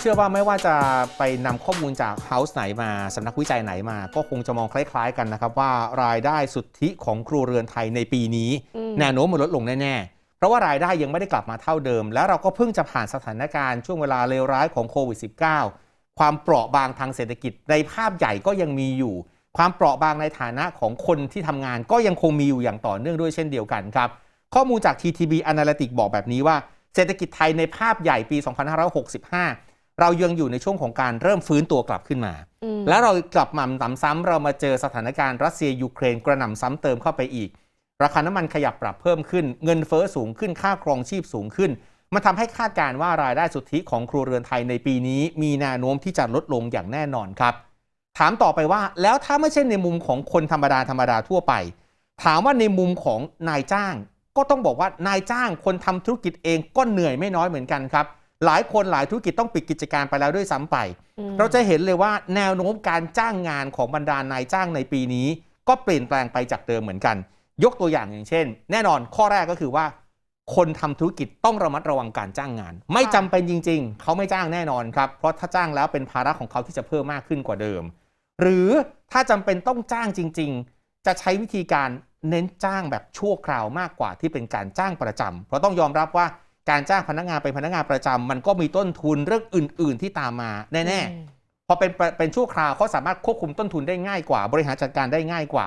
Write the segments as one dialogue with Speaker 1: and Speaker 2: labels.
Speaker 1: เชื่อว่าไม่ว่าจะไปนำข้อมูลจากเฮาส์ไหนมาสำนักวิจัยไหนมา ก็คงจะมองคล้ายๆกันนะครับ ว่ารายได้สุทธิของครัวเรือนไทยในปีนี้ แนวโน้มมันลดลงแน่ๆ เพราะว่ารายได้ยังไม่ได้กลับมาเท่าเดิม แล้วเราก็เพิ่งจะผ่านสถานการณ์ช่วงเวลาเลวร้ายของโควิด -19 ความเปราะบางทางเศรษฐกิจในภาพใหญ่ก็ยังมีอยู่ ความเปราะบางในฐานะของคนที่ทำงานก็ยังคงมีอยู่อย่างต่อเนื่องด้วยเช่นเดียวกันครับข้อมูลจาก TTB Analytics บอกแบบนี้ว่าเศรษฐกิจไทยในภาพใหญ่ปี 2565 เรายังอยู่ในช่วงของการเริ่มฟื้นตัวกลับขึ้นมา
Speaker 2: อืม
Speaker 1: แล้วเรากลับมาหนำซ้ำเรามาเจอสถานการณ์รัสเซียยูเครนกระหน่ำซ้ำเติมเข้าไปอีก ราคาน้ำมันขยับปรับเพิ่มขึ้น เงินเฟ้อสูงขึ้นค่าครองชีพสูงขึ้น มันทำให้คาดการณ์ว่ารายได้สุทธิของครัวเรือนไทยในปีนี้ มีแนวโน้มที่จะลดลงอย่างแน่นอนครับ ถามต่อไปว่าแล้วถ้าไม่ใช่ในมุมของคนธรรมดาธรรมดาทั่วไป ถามว่าในมุมของนายจ้าง ก็ต้องบอกว่านายจ้างคนทำธุรกิจเองก็เหนื่อยไม่น้อยเหมือนกันครับ หลายคนหลายธุรกิจต้องปิดกิจการไปแล้วด้วยซ้ำไป
Speaker 2: อืม
Speaker 1: เราจะเห็นเลยว่าแนวโน้มการจ้างงานของบรรดานายจ้างในปีนี้ ก็เปลี่ยนแปลงไปจากเดิมเหมือนกัน ยกตัวอย่างอย่างเช่น แน่นอนข้อแรกก็คือว่า คนทำธุรกิจต้องระมัดระวังการจ้างงาน ไม่จำเป็นจริง ๆ เขาไม่จ้างแน่นอนครับเพราะถ้าจ้างแล้วเป็นภาระของเขาที่จะเพิ่มมากขึ้นกว่าเดิม หรือถ้าจำเป็นต้องจ้างจริง ๆ จะใช้วิธีการเน้นจ้างแบบชั่วคราวมากกว่าที่เป็นการจ้างประจำเพราะต้องยอมรับว่า การจ้างพนักงานเป็นพนักงานประจำมันก็มีต้นทุนเรื่องอื่น ๆ ที่ตามมาแน่
Speaker 2: อืม
Speaker 1: ๆพอเป็นเป็นชั่วคราวเขาสามารถควบคุมต้นทุนได้ง่ายกว่า บริหารจัดการได้ง่ายกว่า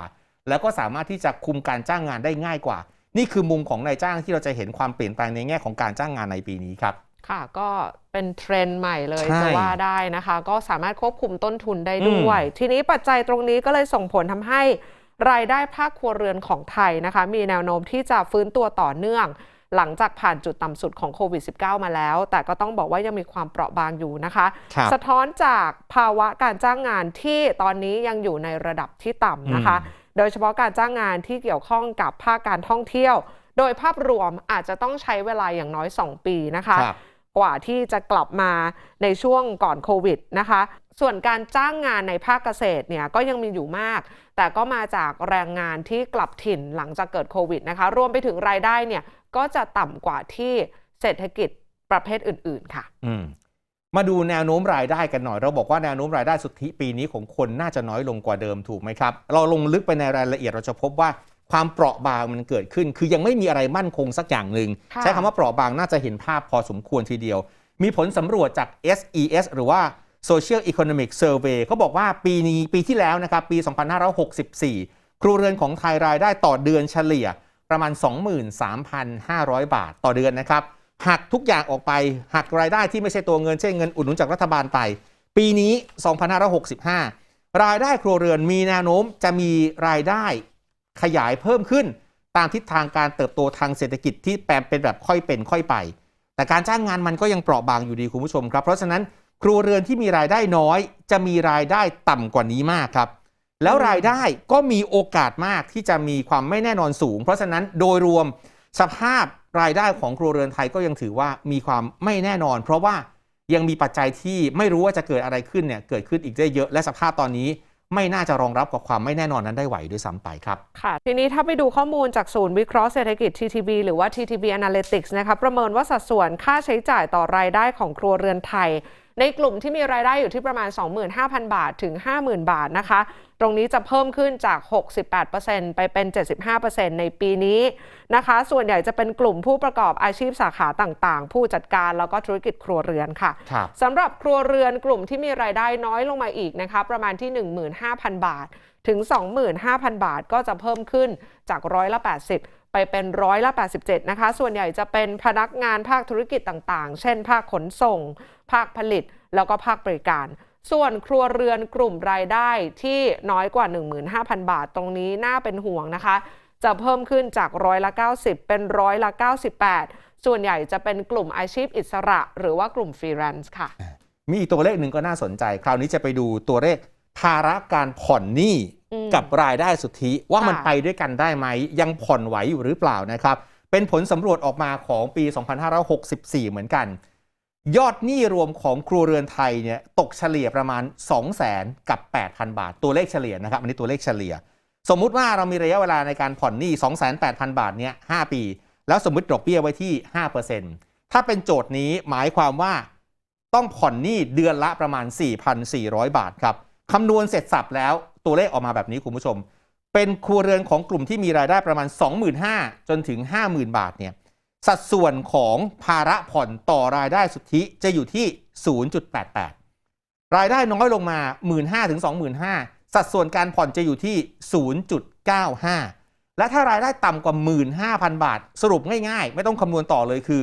Speaker 1: แล้วก็สามารถที่จะคุมการจ้างงานได้ง่ายกว่า นี่คือมุมของนายจ้างที่เราจะเห็นความเปลี่ยนแปลงในแง่ของการจ้างงานในปีนี้ครับ
Speaker 2: ค่ะก็เป็นเทรนด์ใหม่เลย
Speaker 1: ใช่
Speaker 2: จะว่าได้นะคะ ก็สามารถควบคุมต้นทุนได้ด้วย ทีนี้ปัจจัยตรงนี้ก็เลยส่งผลทำให้รายได้ภาคครัวเรือนของไทยนะคะ มีแนวโน้มที่จะฟื้นตัวต่อเนื่อง หลังจากผ่านจุดต่ำสุดของโควิด -19 มาแล้ว แต่ก็ต้องบอกว่ายังมีความเปราะบางอยู่นะคะ
Speaker 1: ครับ
Speaker 2: สะท้อนจากภาวะการจ้างงานที่ตอนนี้ยังอยู่ในระดับที่ต่ำนะคะ
Speaker 1: อืม
Speaker 2: โดยเฉพาะการจ้างงานที่เกี่ยวข้องกับภาคการท่องเที่ยว โดยภาพรวมอาจจะต้องใช้เวลาอย่างน้อย 2 ปีนะคะ
Speaker 1: ครับ
Speaker 2: กว่าที่จะกลับมาในช่วงก่อนโควิดนะคะ ส่วนการจ้างงานในภาคเกษตรเนี่ยก็ยังมีอยู่มาก แต่ก็มาจากแรงงานที่กลับถิ่นหลังจากเกิดโควิดนะคะ รวมไปถึงรายได้เนี่ยก็จะต่ำกว่าที่เศรษฐกิจประเภทอื่น ๆ ค่ะ
Speaker 1: อืมมาดูแนวโน้มรายได้กันหน่อย เราบอกว่าแนวโน้มรายได้สุทธิปีนี้ของคนน่าจะน้อยลงกว่าเดิมถูกไหมครับ เราลงลึกไปในรายละเอียดเราจะพบว่า ความเปราะบางมันเกิดขึ้น คือยังไม่มีอะไรมั่นคงสักอย่างหนึ่ง
Speaker 2: ค่ะ
Speaker 1: ใช้คำว่าเปราะบางน่าจะเห็นภาพพอสมควรทีเดียว มีผลสำรวจจาก SES หรือว่า Social Economic Survey เขาบอกว่าปีนี้ปีที่แล้วนะครับปี 2564 ครัวเรือนของไทยรายได้ต่อเดือนเฉลี่ยประมาณ 23,500 บาทต่อเดือนนะครับหักทุกอย่างออกไปหักรายได้ที่ไม่ใช่ตัวเงินเช่นเงินอุดหนุนจากรัฐบาลไป ปีนี้ 2565 รายได้ครัวเรือนมีแนวโน้มจะมีรายได้ ขยายเพิ่มขึ้น ตามทิศทางการเติบโตทางเศรษฐกิจที่แปลเป็นแบบค่อยเป็นค่อยไป แต่การจ้างงานมันก็ยังเปราะบางอยู่ดีคุณผู้ชมครับ เพราะฉะนั้นครัวเรือนที่มีรายได้น้อย จะมีรายได้ต่ำกว่านี้มากครับ แล้วรายได้ก็มีโอกาสมากที่จะมีความไม่แน่นอนสูง เพราะฉะนั้นโดยรวมสภาพรายได้ของครัวเรือนไทยก็ยังถือว่ามีความไม่แน่นอน เพราะว่ายังมีปัจจัยที่ไม่รู้ว่าจะเกิดอะไรขึ้นเนี่ยเกิดขึ้นอีกได้เยอะและสภาพตอนนี้ ไม่น่าจะรองรับกับความไม่แน่นอนนั้นได้ไหวด้วยซ้ำไปครับ
Speaker 2: ค่ะ ทีนี้ถ้าไปดูข้อมูลจากศูนย์วิเคราะห์เศรษฐกิจ TTB หรือว่า TTB Analytics นะคะประเมินว่าสัดส่วนค่าใช้จ่ายต่อรายได้ของครัวเรือนไทยในกลุ่มที่มีรายได้อยู่ที่ประมาณ 25,000 บาทถึง 50,000 บาทนะคะ ตรงนี้จะเพิ่มขึ้นจาก 68%ไปเป็น 75%ในปีนี้นะคะ ส่วนใหญ่จะเป็นกลุ่มผู้ประกอบอาชีพสาขาต่างๆ ผู้จัดการแล้วก็ธุรกิจครัวเรือนค่ะ
Speaker 1: ครับ
Speaker 2: สำหรับครัวเรือนกลุ่มที่มีรายได้น้อยลงมาอีกนะคะ ประมาณที่ 15,000 บาท ถึง 25,000 บาทก็จะเพิ่มขึ้นจากร้อยละ 80 ไปเป็นร้อยละ 87 นะคะ ส่วนใหญ่จะเป็นพนักงานภาคธุรกิจต่างๆ เช่น ภาคขนส่ง ภาคผลิต แล้วก็ภาคบริการส่วนครัวเรือนกลุ่มรายได้ที่น้อยกว่า 15,000 บาทตรงนี้น่าเป็นห่วงนะคะ จะเพิ่มขึ้นจากร้อยละ 90 เป็นร้อยละ 98 ส่วนใหญ่จะเป็นกลุ่มอาชีพอิสระ หรือว่ากลุ่มฟรีแลนซ์ค่ะ
Speaker 1: มีอีกตัวเลขหนึ่งก็น่าสนใจ คราวนี้จะไปดูตัวเลข ภาระการผ่อนหนี้
Speaker 2: อืม
Speaker 1: กับรายได้สุทธิว่า
Speaker 2: ค่ะ
Speaker 1: มันไปด้วยกันได้ไหม ยังผ่อนไหวอยู่หรือเปล่านะครับ เป็นผลสำรวจออกมาของปี 2564 เหมือนกัน ยอดหนี้รวมของครัวเรือนไทยเนี่ยตกเฉลี่ยประมาณ 2 0 0แสนกับ 8,000 บาท ตัวเลขเฉลี่ยนะครับ อันนี้ตัวเลขเฉลี่ย สมมุติว่าเรามีระยะเวลาในการผ่อนหนี้ 28,000 บาทเนี่ย5ปี แล้วสมมติดอกเบี้ยไว้ที่ 5%ถ้าเป็นโจทย์นี้หมายความว่าต้องผ่อนหนี้เดือนละประมาณ 4,400 บาทครับ คำนวณเสร็จสับแล้วตัวเลขออกมาแบบนี้คุณผู้ชม เป็นครัวเรือนของกลุ่มที่มีรายได้ประมาณ 25,000 จนถึง 50,000 บาทเนี่ยสัดส่วนของภาระผ่อนต่อรายได้สุทธิจะอยู่ที่ 0.88 รายได้น้อยลงมา 15,000ถึง25,000 สัดส่วนการผ่อนจะอยู่ที่ 0.95 และถ้ารายได้ต่ำกว่า 15,000 บาท สรุปง่ายๆ ไม่ต้องคำนวณต่อเลยคือ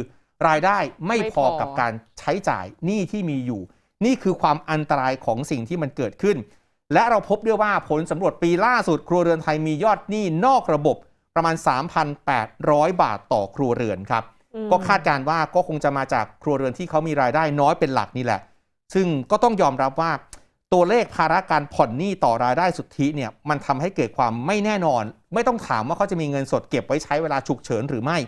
Speaker 1: รายได้ไม่พ
Speaker 2: อ
Speaker 1: กับการใช้จ่ายหนี้ที่มีอยู่ นี่คือความอันตรายของสิ่งที่มันเกิดขึ้น และเราพบด้วยว่าผลสำรวจปีล่าสุดครัวเรือนไทยมียอดหนี้นอกระบบประมาณ 3,800 บาทต่อครัวเรือนครับ
Speaker 2: อืม
Speaker 1: ก็คาดการณ์ว่าก็คงจะมาจากครัวเรือนที่เขามีรายได้น้อยเป็นหลักนี่แหละ ซึ่งก็ต้องยอมรับว่าตัวเลขภาระการผ่อนหนี้ต่อรายได้สุทธิเนี่ยมันทำให้เกิดความไม่แน่นอน ไม่ต้องถามว่าเขาจะมีเงินสดเก็บไว้ใช้เวลาฉุกเฉินหรือไม่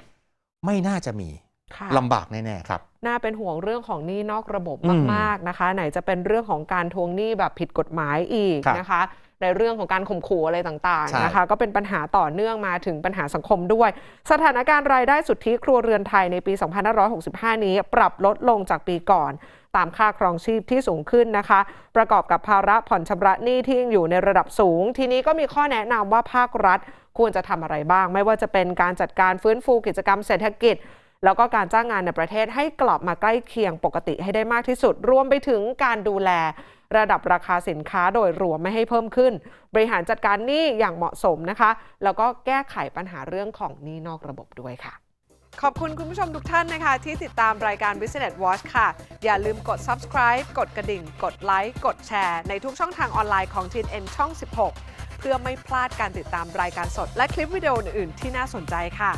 Speaker 1: ไม่น่าจะมี
Speaker 2: ค่ะ
Speaker 1: ลำบากแน่ๆครับ
Speaker 2: น่าเป็นห่วงเรื่องของหนี้นอกระบบ
Speaker 1: อืม
Speaker 2: มากๆนะคะ ไหนจะเป็นเรื่องของการทวงหนี้แบบผิดกฎหมายอีก
Speaker 1: ครับ
Speaker 2: นะคะ ในเรื่องของการข่มขู่อะไรต่าง
Speaker 1: ใช่
Speaker 2: ๆนะคะ ก็เป็นปัญหาต่อเนื่องมาถึงปัญหาสังคมด้วย สถานการณ์รายได้สุทธิครัวเรือนไทยในปี 2565 นี้ปรับลดลงจากปีก่อนตามค่าครองชีพที่สูงขึ้นนะคะ ประกอบกับภาระผ่อนชำระหนี้ที่ยังอยู่ในระดับสูง ทีนี้ก็มีข้อแนะนำว่าภาครัฐควรจะทำอะไรบ้าง ไม่ว่าจะเป็นการจัดการฟื้นฟูกิจกรรมเศรษฐกิจ แล้วก็การจ้างงานในประเทศให้กลับมาใกล้เคียงปกติให้ได้มากที่สุด รวมไปถึงการดูแลระดับราคาสินค้าโดยรวมไม่ให้เพิ่มขึ้น บริหารจัดการหนี้อย่างเหมาะสมนะคะ แล้วก็แก้ไขปัญหาเรื่องของหนี้นอกระบบด้วยค่ะ ขอบคุณคุณผู้ชมทุกท่านนะคะ ที่ติดตามรายการ Business Watch ค่ะ อย่าลืมกด subscribe กดกระดิ่ง กดไลค์กดแชร์ ในทุกช่องทางออนไลน์ของ TNN ช่อง 16 เพื่อไม่พลาดการติดตามรายการสด และคลิปวิดีโออื่นๆที่น่าสนใจค่ะ